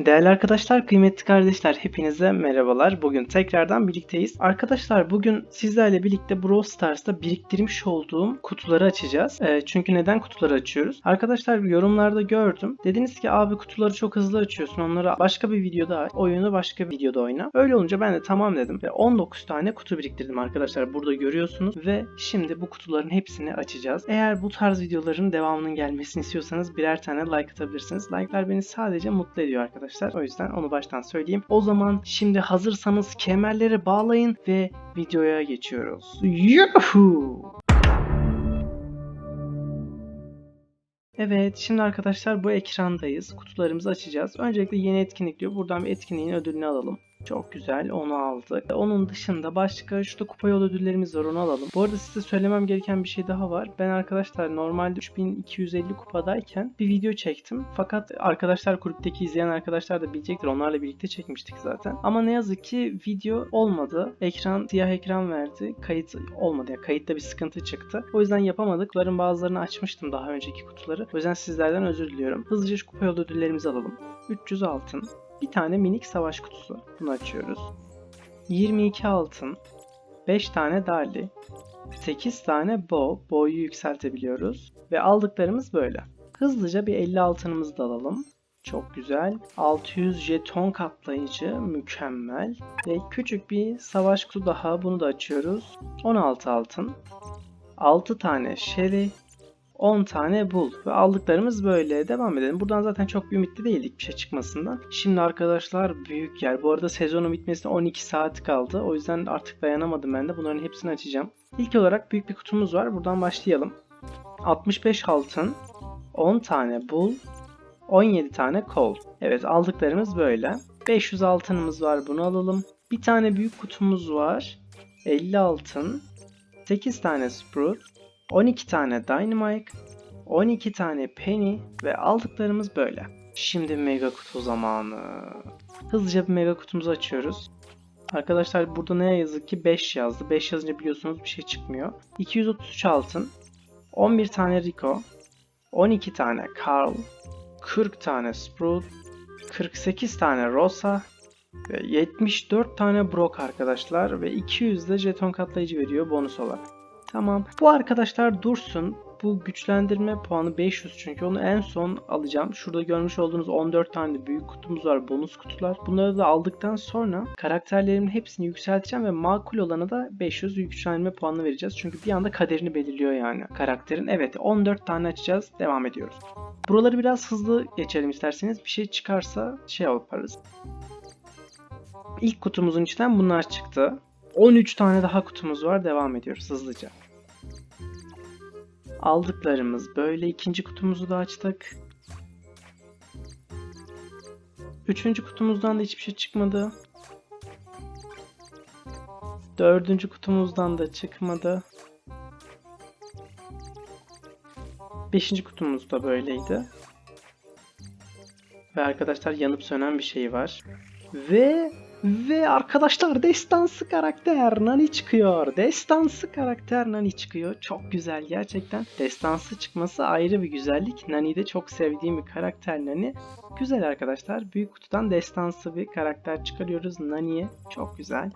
Değerli arkadaşlar, kıymetli kardeşler, hepinize merhabalar. Bugün tekrardan birlikteyiz. Arkadaşlar bugün sizlerle birlikte Brawl Stars'ta biriktirmiş olduğum kutuları açacağız. Ee, çünkü neden kutuları açıyoruz? Arkadaşlar yorumlarda gördüm. Dediniz ki abi kutuları çok hızlı açıyorsun. Onları başka bir videoda aç. Oyunu başka bir videoda oyna. Öyle olunca ben de tamam dedim. Ve 19 tane kutu biriktirdim arkadaşlar. Burada görüyorsunuz. Ve şimdi bu kutuların hepsini açacağız. Eğer bu tarz videoların devamının gelmesini istiyorsanız birer tane like atabilirsiniz. Like'lar beni sadece mutlu ediyor arkadaşlar. O yüzden onu baştan söyleyeyim. O zaman şimdi hazırsanız kemerleri bağlayın ve videoya geçiyoruz. Yuhu! Evet, şimdi arkadaşlar bu ekrandayız. Kutularımızı açacağız. Öncelikle yeni etkinlik diyor. Buradan bir etkinliğin ödülünü alalım. Çok güzel, onu aldık. Onun dışında başka şurada kupa yol ödüllerimiz var, onu alalım. Bu arada size söylemem gereken bir şey daha var. Ben arkadaşlar normalde 3250 kupadayken bir video çektim. Fakat arkadaşlar kulüpteki izleyen arkadaşlar da bilecektir. Onlarla birlikte çekmiştik zaten. Ama ne yazık ki video olmadı. Ekran siyah ekran verdi. Kayıt olmadı. Yani kayıtta bir sıkıntı çıktı. O yüzden yapamadık. Kutuların bazılarını açmıştım daha önceki kutuları. O yüzden sizlerden özür diliyorum. Hızlıca şu kupa yol ödüllerimizi alalım. 300 altın. Bir tane minik savaş kutusu. Bunu açıyoruz. 22 altın. 5 tane darli. 8 tane bow. Bow'yu yükseltebiliyoruz. Ve aldıklarımız böyle. Hızlıca bir 50 altınımızı da alalım. Çok güzel. 600 jeton katlayıcı. Mükemmel. Ve küçük bir savaş kutu daha. Bunu da açıyoruz. 16 altın. 6 tane sherry. 10 tane bul ve aldıklarımız böyle. Devam edelim. Buradan zaten çok bir ümitli değildik bir şey çıkmasından. Şimdi arkadaşlar büyük yer. Bu arada sezonun bitmesine 12 saat kaldı. O yüzden artık dayanamadım ben de. Bunların hepsini açacağım. İlk olarak büyük bir kutumuz var. Buradan başlayalım. 65 altın, 10 tane bul, 17 tane kol. Evet aldıklarımız böyle. 500 altınımız var. Bunu alalım. Bir tane büyük kutumuz var. 50 altın, 8 tane sprout, 12 tane Dynamite, 12 tane Penny ve aldıklarımız böyle. Şimdi mega kutu zamanı. Hızlıca bir mega kutumuzu açıyoruz. Arkadaşlar burada ne yazık ki 5 yazdı. 5 yazınca biliyorsunuz bir şey çıkmıyor. 233 altın, 11 tane Rico, 12 tane Carl, 40 tane Sprout, 48 tane Rosa ve 74 tane Brock arkadaşlar ve 200 de jeton katlayıcı veriyor bonus olarak. Tamam. Bu arkadaşlar dursun. Bu güçlendirme puanı 500 çünkü onu en son alacağım. Şurada görmüş olduğunuz 14 tane büyük kutumuz var. Bonus kutular. Bunları da aldıktan sonra karakterlerimin hepsini yükselteceğim ve makul olana da 500 güçlendirme puanı vereceğiz. Çünkü bir anda kaderini belirliyor yani karakterin. Evet 14 tane açacağız. Devam ediyoruz. Buraları biraz hızlı geçelim isterseniz. Bir şey çıkarsa şey yaparız. İlk kutumuzun içinden bunlar çıktı. 13 tane daha kutumuz var. Devam ediyoruz hızlıca. Aldıklarımız böyle. ikinci kutumuzu da açtık. Üçüncü kutumuzdan da hiçbir şey çıkmadı. Dördüncü kutumuzdan da çıkmadı. Beşinci kutumuz da böyleydi. Ve arkadaşlar yanıp sönen bir şey var. Ve ve arkadaşlar destansı karakter Nani çıkıyor. Destansı karakter Nani çıkıyor. Çok güzel gerçekten. Destansı çıkması ayrı bir güzellik. Nani'yi de çok sevdiğim bir karakter Nani. Güzel arkadaşlar. Büyük kutudan destansı bir karakter çıkarıyoruz Nani'ye. Çok güzel.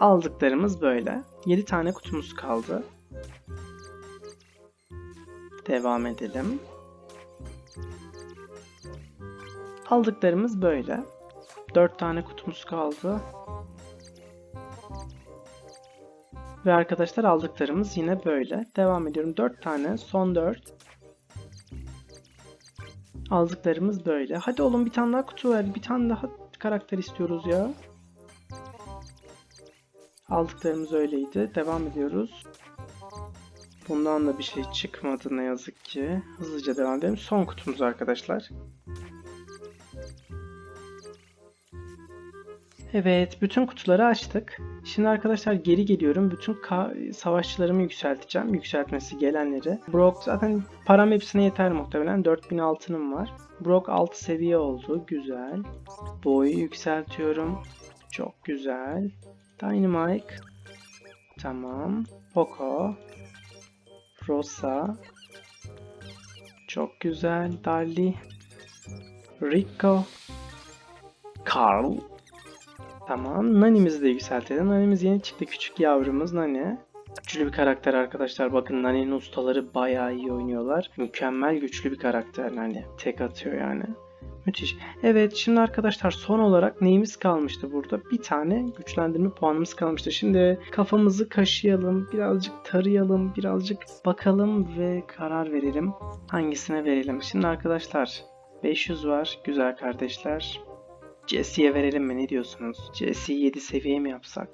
Aldıklarımız böyle. 7 tane kutumuz kaldı. Devam edelim. Aldıklarımız böyle. 4 tane kutumuz kaldı. Ve arkadaşlar aldıklarımız yine böyle. Devam ediyorum. 4 tane. Son 4. Aldıklarımız böyle. Hadi oğlum bir tane daha kutu ver. Bir tane daha karakter istiyoruz ya. Aldıklarımız öyleydi. Devam ediyoruz. Bundan da bir şey çıkmadı ne yazık ki. Hızlıca devam edelim. Son kutumuz arkadaşlar. Evet, bütün kutuları açtık. Şimdi arkadaşlar geri geliyorum. Bütün savaşçılarımı yükselteceğim. Yükseltmesi gelenleri. Brock zaten param hepsine yeter muhtemelen. 4000 altınım var. Brock 6 seviye oldu. Güzel. Boyu yükseltiyorum. Çok güzel. Dynamite. Tamam. Poco. Rosa. Çok güzel. Darly. Rico. Carl. Tamam. Nani'mizi de yükseltelim. Nani'miz yeni çıktı. Küçük yavrumuz Nani. Güçlü bir karakter arkadaşlar. Bakın Nani'nin ustaları bayağı iyi oynuyorlar. Mükemmel güçlü bir karakter Nani. Tek atıyor yani. Müthiş. Evet şimdi arkadaşlar son olarak neyimiz kalmıştı burada? Bir tane güçlendirme puanımız kalmıştı. Şimdi kafamızı kaşıyalım, birazcık tarayalım, birazcık bakalım ve karar verelim. Hangisine verelim? Şimdi arkadaşlar 500 var güzel kardeşler. Jesse'ye verelim mi ne diyorsunuz? Jesse'yi 7 seviye mi yapsak?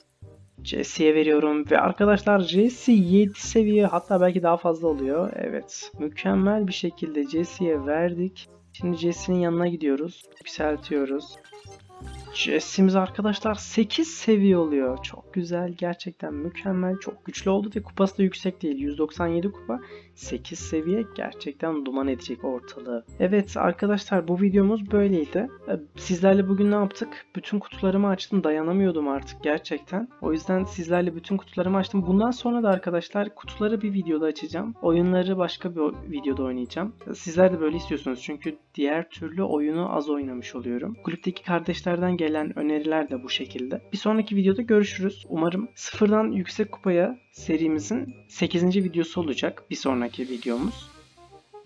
Jesse'ye veriyorum ve arkadaşlar Jesse 7 seviye hatta belki daha fazla oluyor. Evet mükemmel bir şekilde Jesse'ye verdik. Şimdi Jesse'nin yanına gidiyoruz. Yükseltiyoruz. Jesse'miz arkadaşlar 8 seviye oluyor. Çok güzel. Gerçekten mükemmel. Çok güçlü oldu ve kupası da yüksek değil. 197 kupa. 8 seviye gerçekten duman edecek ortalığı. Evet arkadaşlar bu videomuz böyleydi. Ee, Sizlerle bugün ne yaptık? Bütün kutularımı açtım. Dayanamıyordum artık gerçekten. O yüzden sizlerle bütün kutularımı açtım. Bundan sonra da arkadaşlar kutuları bir videoda açacağım. Oyunları başka bir videoda oynayacağım. Sizler de böyle istiyorsunuz çünkü diğer türlü oyunu az oynamış oluyorum. Kulüpteki kardeşlerden gelen öneriler de bu şekilde. Bir sonraki videoda görüşürüz. Umarım sıfırdan yüksek kupaya serimizin 8. videosu olacak. Bir sonraki videomuz.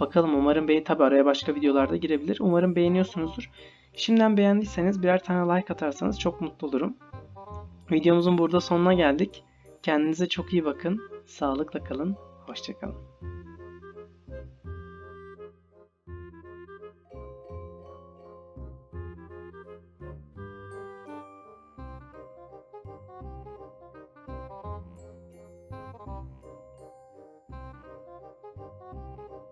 Bakalım umarım beğen tabi araya başka videolarda girebilir. Umarım beğeniyorsunuzdur. Şimdiden beğendiyseniz birer tane like atarsanız çok mutlu olurum. Videomuzun burada sonuna geldik. Kendinize çok iyi bakın. Sağlıkla kalın. Hoşçakalın.